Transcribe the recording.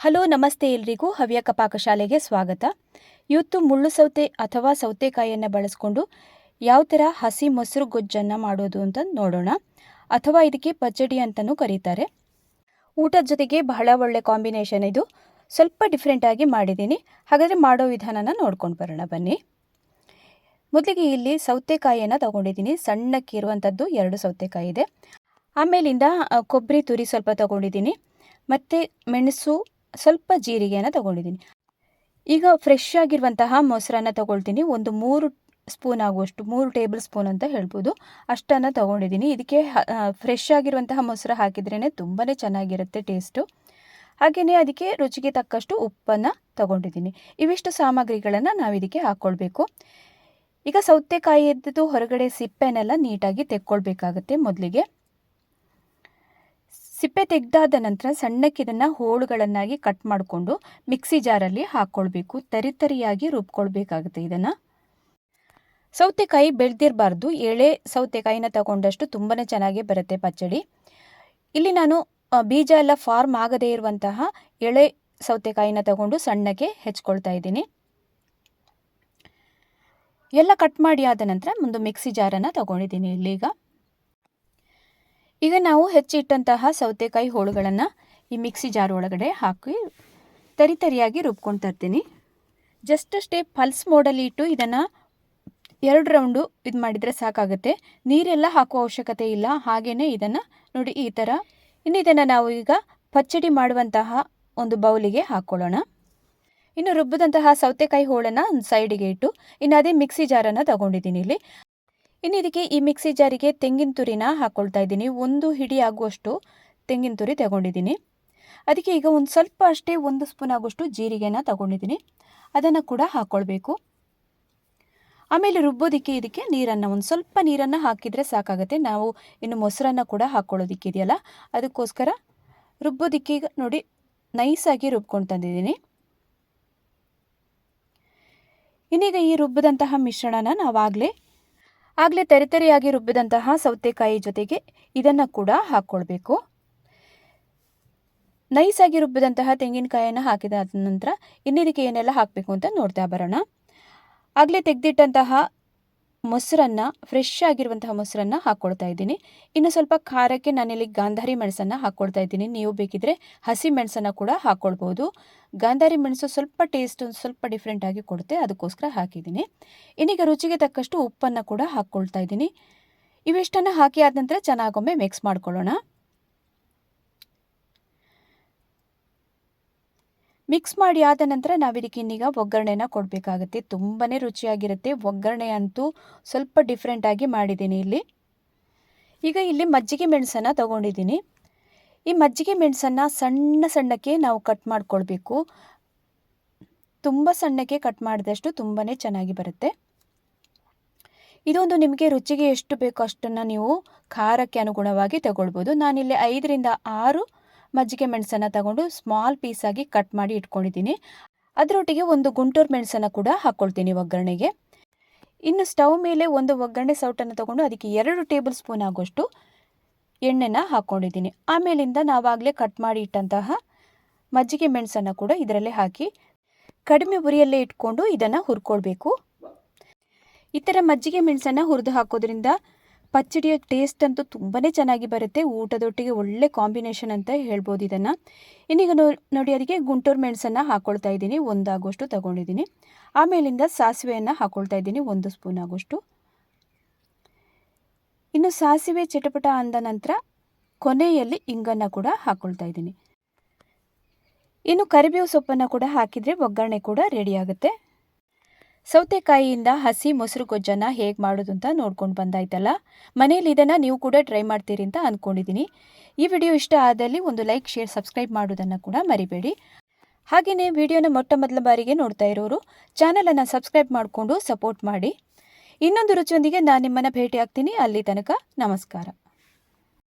Hello, ನಮಸ್ತೆ ಎಲ್ರಿಗೂ. ಹವ್ಯಕ ಪಾಕಶಾಲೆಗೆ ಸ್ವಾಗತ. ಇವತ್ತು ಮುಳ್ಳು ಸೌತೆ ಅಥವಾ ಸೌತೆಕಾಯಿಯನ್ನು ಬಳಸ್ಕೊಂಡು ಯಾವ ಥರ ಹಸಿ ಮೊಸರು ಗೊಜ್ಜನ್ನು ಮಾಡೋದು ಅಂತ ನೋಡೋಣ. ಅಥವಾ ಇದಕ್ಕೆ ಪಚ್ಚಡಿ ಅಂತಲೂ ಕರೀತಾರೆ. ಊಟದ ಜೊತೆಗೆ ಬಹಳ ಒಳ್ಳೆ ಕಾಂಬಿನೇಷನ್ ಇದು. ಸ್ವಲ್ಪ ಡಿಫ್ರೆಂಟಾಗಿ ಮಾಡಿದ್ದೀನಿ. ಹಾಗಾದರೆ ಮಾಡೋ ವಿಧಾನನ ನೋಡ್ಕೊಂಡು ಬರೋಣ. ಬನ್ನಿ. ಮೊದಲಿಗೆ ಇಲ್ಲಿ ಸೌತೆಕಾಯಿಯನ್ನು ತಗೊಂಡಿದ್ದೀನಿ. ಸಣ್ಣಕ್ಕಿರುವಂಥದ್ದು ಎರಡು ಸೌತೆಕಾಯಿ ಇದೆ. ಆಮೇಲಿಂದ ಕೊಬ್ಬರಿ ತುರಿ ಸ್ವಲ್ಪ ತಗೊಂಡಿದ್ದೀನಿ. ಮತ್ತು ಮೆಣಸು ಸ್ವಲ್ಪ ಜೀರಿಗೆಯನ್ನು ತಗೊಂಡಿದ್ದೀನಿ. ಈಗ ಫ್ರೆಶ್ ಆಗಿರುವಂತಹ ಮೊಸರನ್ನ ತಗೊಳ್ತೀನಿ. ಒಂದು ಮೂರು ಸ್ಪೂನ್ ಆಗುವಷ್ಟು, ಮೂರು ಟೇಬಲ್ ಸ್ಪೂನ್ ಅಂತ ಹೇಳ್ಬೋದು. ಅಷ್ಟನ್ನು ತಗೊಂಡಿದ್ದೀನಿ. ಇದಕ್ಕೆ ಫ್ರೆಶ್ ಆಗಿರುವಂತಹ ಮೊಸರು ಹಾಕಿದ್ರೇ ತುಂಬಾ ಚೆನ್ನಾಗಿರುತ್ತೆ ಟೇಸ್ಟು ಹಾಗೆಯೇ ಅದಕ್ಕೆ ರುಚಿಗೆ ತಕ್ಕಷ್ಟು ಉಪ್ಪನ್ನು ತಗೊಂಡಿದ್ದೀನಿ. ಇವಿಷ್ಟು ಸಾಮಗ್ರಿಗಳನ್ನು ನಾವು ಇದಕ್ಕೆ ಹಾಕ್ಕೊಳ್ಬೇಕು ಈಗ ಸೌತೆಕಾಯಿಯದ್ದು ಹೊರಗಡೆ ಸಿಪ್ಪೆನೆಲ್ಲ ನೀಟಾಗಿ ತೆಕ್ಕೊಳ್ಬೇಕಾಗುತ್ತೆ ಮೊದಲಿಗೆ. ಸಿಪ್ಪೆ ತೆಗೆದಾದ ನಂತರ ಸಣ್ಣಕ್ಕೆ ಇದನ್ನು ಹೋಳುಗಳನ್ನಾಗಿ ಕಟ್ ಮಾಡಿಕೊಂಡು ಮಿಕ್ಸಿ ಜಾರಲ್ಲಿ ಹಾಕ್ಕೊಳ್ಬೇಕು ತರಿತರಿಯಾಗಿ ರುಬ್ಕೊಳ್ಬೇಕಾಗುತ್ತೆ ಇದನ್ನು. ಸೌತೆಕಾಯಿ ಬೆಳೆದಿರಬಾರ್ದು. ಎಳೆ ಸೌತೆಕಾಯಿನ ತಗೊಂಡಷ್ಟು ತುಂಬಾ ಚೆನ್ನಾಗಿ ಬರುತ್ತೆ ಪಚ್ಚಡಿ. ಇಲ್ಲಿ ನಾನು ಬೀಜ ಎಲ್ಲ ಫಾರ್ಮ್ ಆಗದೇ ಇರುವಂತಹ ಎಳೆ ಸೌತೆಕಾಯಿನ ತಗೊಂಡು ಸಣ್ಣಗೆ ಹೆಚ್ಕೊಳ್ತಾ ಇದ್ದೀನಿ. ಎಲ್ಲ ಕಟ್ ಮಾಡಿ ಆದ ನಂತರ ಒಂದು ಮಿಕ್ಸಿ ಜಾರನ್ನು ತಗೊಂಡಿದ್ದೀನಿ ಇಲ್ಲೀಗ. ಈಗ ನಾವು ಹೆಚ್ಚಿಟ್ಟಂತಹ ಸೌತೆಕಾಯಿ ಹೋಳುಗಳನ್ನು ಈ ಮಿಕ್ಸಿ ಜಾರ್ ಒಳಗಡೆ ಹಾಕಿ ತರಿ ತರಿಯಾಗಿ ರುಬ್ಕೊಂಡು ತರ್ತೀನಿ. ಜಸ್ಟ್ ಅಷ್ಟೇ ಪಲ್ಸ್ ಮೋಡಲ್ಲಿ ಇಟ್ಟು ಇದನ್ನು ಎರಡು ರೌಂಡು ಇದು ಮಾಡಿದರೆ ಸಾಕಾಗುತ್ತೆ. ನೀರೆಲ್ಲ ಹಾಕುವ ಅವಶ್ಯಕತೆ ಇಲ್ಲ. ಹಾಗೆಯೇ ಇದನ್ನು ನೋಡಿ ಈ ಥರ ಇನ್ನು ಇದನ್ನು ನಾವು ಈಗ ಪಚ್ಚಡಿ ಮಾಡುವಂತಹ ಒಂದು ಬೌಲಿಗೆ ಹಾಕ್ಕೊಳ್ಳೋಣ ಇನ್ನು ರುಬ್ಬಿದಂತಹ ಸೌತೆಕಾಯಿ ಹೋಳನ್ನು ಒಂದು ಸೈಡಿಗೆ ಇಟ್ಟು ಇನ್ನು ಅದೇ ಮಿಕ್ಸಿ ಜಾರನ್ನು ತಗೊಂಡಿದ್ದೀನಿ ಇಲ್ಲಿ. ಇನ್ನು ಇದಕ್ಕೆ ಈ ಮಿಕ್ಸಿ ಜಾರಿಗೆ ತೆಂಗಿನ ತುರಿನ ಹಾಕ್ಕೊಳ್ತಾ ಇದ್ದೀನಿ. ಒಂದು ಹಿಡಿ ಆಗುವಷ್ಟು ತೆಂಗಿನ ತುರಿ ತಗೊಂಡಿದ್ದೀನಿ. ಅದಕ್ಕೆ ಈಗ ಒಂದು ಸ್ವಲ್ಪ ಅಷ್ಟೇ ಒಂದು ಸ್ಪೂನ್ ಆಗುವಷ್ಟು ಜೀರಿಗೆನ ತಗೊಂಡಿದ್ದೀನಿ. ಅದನ್ನು ಕೂಡ ಹಾಕ್ಕೊಳ್ಬೇಕು ಆಮೇಲೆ ರುಬ್ಬೋದಕ್ಕೆ ಇದಕ್ಕೆ ನೀರನ್ನು, ಒಂದು ಸ್ವಲ್ಪ ನೀರನ್ನು ಹಾಕಿದರೆ ಸಾಕಾಗುತ್ತೆ. ನಾವು ಇನ್ನು ಮೊಸರನ್ನು ಕೂಡ ಹಾಕ್ಕೊಳ್ಳೋದಕ್ಕೆ ಇದೆಯಲ್ಲ, ಅದಕ್ಕೋಸ್ಕರ ರುಬ್ಬೋದಕ್ಕೆ ಈಗ ನೋಡಿ ನೈಸಾಗಿ ರುಬ್ಕೊಂಡು ತಂದಿದ್ದೀನಿ. ಇನ್ನೀಗ ಈ ರುಬ್ಬದಂತಹ ಮಿಶ್ರಣನ ನಾವಾಗಲೇ ಆಗಲೇ ತೆರೆತೆರೆಯಾಗಿ ರುಬ್ಬಿದಂತಹ ಸೌತೆಕಾಯಿ ಜೊತೆಗೆ ಇದನ್ನು ಕೂಡ ಹಾಕ್ಕೊಳ್ಬೇಕು ನೈಸಾಗಿ ರುಬ್ಬಿದಂತಹ ತೆಂಗಿನಕಾಯಿಯನ್ನು ಹಾಕಿದ ನಂತರ ಇನ್ನಿದಕ್ಕೆ ಏನೆಲ್ಲ ಹಾಕಬೇಕು ಅಂತ ನೋಡ್ತಾ ಬರೋಣ. ಆಗಲೇ ತೆಗೆದಿಟ್ಟಂತಹ ಮೊಸರನ್ನು ಫ್ರೆಶ್ ಆಗಿರುವಂತಹ ಮೊಸರನ್ನು ಹಾಕ್ಕೊಳ್ತಾ ಇದ್ದೀನಿ. ಇನ್ನು ಸ್ವಲ್ಪ ಖಾರಕ್ಕೆ ನಾನಿಲ್ಲಿ ಗಾಂಧಾರಿ ಮೆಣಸನ್ನು ಹಾಕ್ಕೊಳ್ತಾ ಇದ್ದೀನಿ. ನೀವು ಬೇಕಿದ್ರೆ ಹಸಿ ಮೆಣಸನ್ನು ಕೂಡ ಹಾಕ್ಕೊಳ್ಬೋದು ಗಾಂಧಾರಿ ಮೆಣಸು ಸ್ವಲ್ಪ ಟೇಸ್ಟ್ ಸ್ವಲ್ಪ ಡಿಫ್ರೆಂಟಾಗಿ ಕೊಡುತ್ತೆ. ಅದಕ್ಕೋಸ್ಕರ ಹಾಕಿದ್ದೀನಿ. ಇನ್ನೀಗ ರುಚಿಗೆ ತಕ್ಕಷ್ಟು ಉಪ್ಪನ್ನು ಕೂಡ ಹಾಕ್ಕೊಳ್ತಾ ಇದ್ದೀನಿ. ಇವಿಷ್ಟನ್ನು ಹಾಕಿ ಆದ ನಂತರ ಚೆನ್ನಾಗೊಮ್ಮೆ ಮಿಕ್ಸ್ ಮಾಡ್ಕೊಳ್ಳೋಣ. ಮಿಕ್ಸ್ ಮಾಡಿ ಆದ ನಂತರ ನಾವಿದಕ್ಕೆ ಇನ್ನೀಗ ಒಗ್ಗರಣೆನ ಕೊಡಬೇಕಾಗುತ್ತೆ. ತುಂಬಾ ರುಚಿಯಾಗಿರುತ್ತೆ. ಒಗ್ಗರಣೆ ಅಂತೂ ಸ್ವಲ್ಪ ಡಿಫ್ರೆಂಟಾಗಿ ಮಾಡಿದ್ದೀನಿ ಇಲ್ಲಿ. ಈಗ ಇಲ್ಲಿ ಮಜ್ಜಿಗೆ ಮೆಣಸನ್ನು ತಗೊಂಡಿದ್ದೀನಿ. ಈ ಮಜ್ಜಿಗೆ ಮೆಣಸನ್ನು ಸಣ್ಣ ಸಣ್ಣಕ್ಕೆ ನಾವು ಕಟ್ ಮಾಡಿಕೊಳ್ಬೇಕು. ತುಂಬ ಸಣ್ಣಕ್ಕೆ ಕಟ್ ಮಾಡಿದಷ್ಟು ತುಂಬಾ ಚೆನ್ನಾಗಿ ಬರುತ್ತೆ. ಇದೊಂದು ನಿಮಗೆ ರುಚಿಗೆ ಎಷ್ಟು ಬೇಕೋ ಅಷ್ಟನ್ನು ನೀವು ಖಾರಕ್ಕೆ ಅನುಗುಣವಾಗಿ ತಗೊಳ್ಬೋದು. ನಾನಿಲ್ಲಿ ಐದರಿಂದ ಆರು ಮಜ್ಜಿಗೆ ಮೆಣಸನ್ನು ತಗೊಂಡು ಸ್ಮಾಲ್ ಪೀಸಾಗಿ ಕಟ್ ಮಾಡಿ ಇಟ್ಕೊಂಡಿದ್ದೀನಿ. ಅದರೊಟ್ಟಿಗೆ ಒಂದು ಗುಂಟೂರು ಮೆಣಸನ್ನು ಕೂಡ ಹಾಕ್ಕೊಳ್ತೀನಿ ಒಗ್ಗರಣೆಗೆ. ಇನ್ನು ಸ್ಟವ್ ಮೇಲೆ ಒಂದು ಒಗ್ಗರಣೆ ಸೌಟನ್ನು ತಗೊಂಡು ಅದಕ್ಕೆ ಎರಡು ಟೇಬಲ್ ಸ್ಪೂನ್ ಆಗೋಷ್ಟು ಎಣ್ಣೆನ ಹಾಕ್ಕೊಂಡಿದ್ದೀನಿ ಆಮೇಲಿಂದ ನಾವಾಗಲೇ ಕಟ್ ಮಾಡಿ ಇಟ್ಟಂತಹ ಮಜ್ಜಿಗೆ ಮೆಣಸನ್ನು ಕೂಡ ಇದರಲ್ಲೇ ಹಾಕಿ ಕಡಿಮೆ ಉರಿಯಲ್ಲೇ ಇಟ್ಕೊಂಡು ಇದನ್ನು ಹುರ್ಕೊಳ್ಬೇಕು. ಈ ಥರ ಮಜ್ಜಿಗೆ ಮೆಣಸನ್ನು ಹುರಿದು ಹಾಕೋದ್ರಿಂದ ಪಚ್ಚಡಿಯ ಟೇಸ್ಟ್ ಅಂತೂ ತುಂಬಾ ಚೆನ್ನಾಗಿ ಬರುತ್ತೆ. ಊಟದೊಟ್ಟಿಗೆ ಒಳ್ಳೆ ಕಾಂಬಿನೇಷನ್ ಅಂತ ಹೇಳ್ಬೋದು ಇದನ್ನು. ಇನ್ನೀಗ ನೋಡಿ ಅದಕ್ಕೆ ಗುಂಟೂರು ಮೆಣಸನ್ನು ಹಾಕ್ಕೊಳ್ತಾ ಇದ್ದೀನಿ. ಒಂದಾಗುವಷ್ಟು ತಗೊಂಡಿದ್ದೀನಿ. ಆಮೇಲಿಂದ ಸಾಸಿವೆಯನ್ನು ಹಾಕ್ಕೊಳ್ತಾ ಇದ್ದೀನಿ. ಒಂದು ಸ್ಪೂನ್ ಆಗೋಷ್ಟು. ಇನ್ನು ಸಾಸಿವೆ ಚಿಟಪಟ ಅಂದ ನಂತರ ಕೊನೆಯಲ್ಲಿ ಇಂಗನ್ನು ಕೂಡ ಹಾಕ್ಕೊಳ್ತಾ ಇದ್ದೀನಿ. ಇನ್ನು ಕರಿಬೇವು ಸೊಪ್ಪನ್ನು ಕೂಡ ಹಾಕಿದರೆ ಒಗ್ಗರಣೆ ಕೂಡ ರೆಡಿ ಆಗುತ್ತೆ. ಸೌತೆಕಾಯಿಯಿಂದ ಹಸಿ ಮೊಸರು ಗೊಜ್ಜನ್ನು ಹೇಗೆ ಮಾಡೋದು ಅಂತ ನೋಡ್ಕೊಂಡು ಬಂದಾಯ್ತಲ್ಲ? ಮನೇಲಿ ಇದನ್ನು ನೀವು ಕೂಡ ಟ್ರೈ ಮಾಡ್ತೀರಿ ಅಂತ ಅಂದ್ಕೊಂಡಿದ್ದೀನಿ ಈ ವಿಡಿಯೋ ಇಷ್ಟ ಆದಲ್ಲಿ ಒಂದು ಲೈಕ್, ಶೇರ್, ಸಬ್ಸ್ಕ್ರೈಬ್ ಮಾಡೋದನ್ನು ಕೂಡ ಮರಿಬೇಡಿ. ಹಾಗೆಯೇ ವಿಡಿಯೋನ ಮೊಟ್ಟ ಮೊದಲ ಬಾರಿಗೆ ನೋಡ್ತಾ ಇರೋರು ಚಾನಲನ್ನು ಸಬ್ಸ್ಕ್ರೈಬ್ ಮಾಡಿಕೊಂಡು ಸಪೋರ್ಟ್ ಮಾಡಿ. ಇನ್ನೊಂದು ರುಚಿಯೊಂದಿಗೆ ನಾನು ನಿಮ್ಮನ್ನು ಭೇಟಿ ಆಗ್ತೀನಿ ಅಲ್ಲಿ ತನಕ ನಮಸ್ಕಾರ.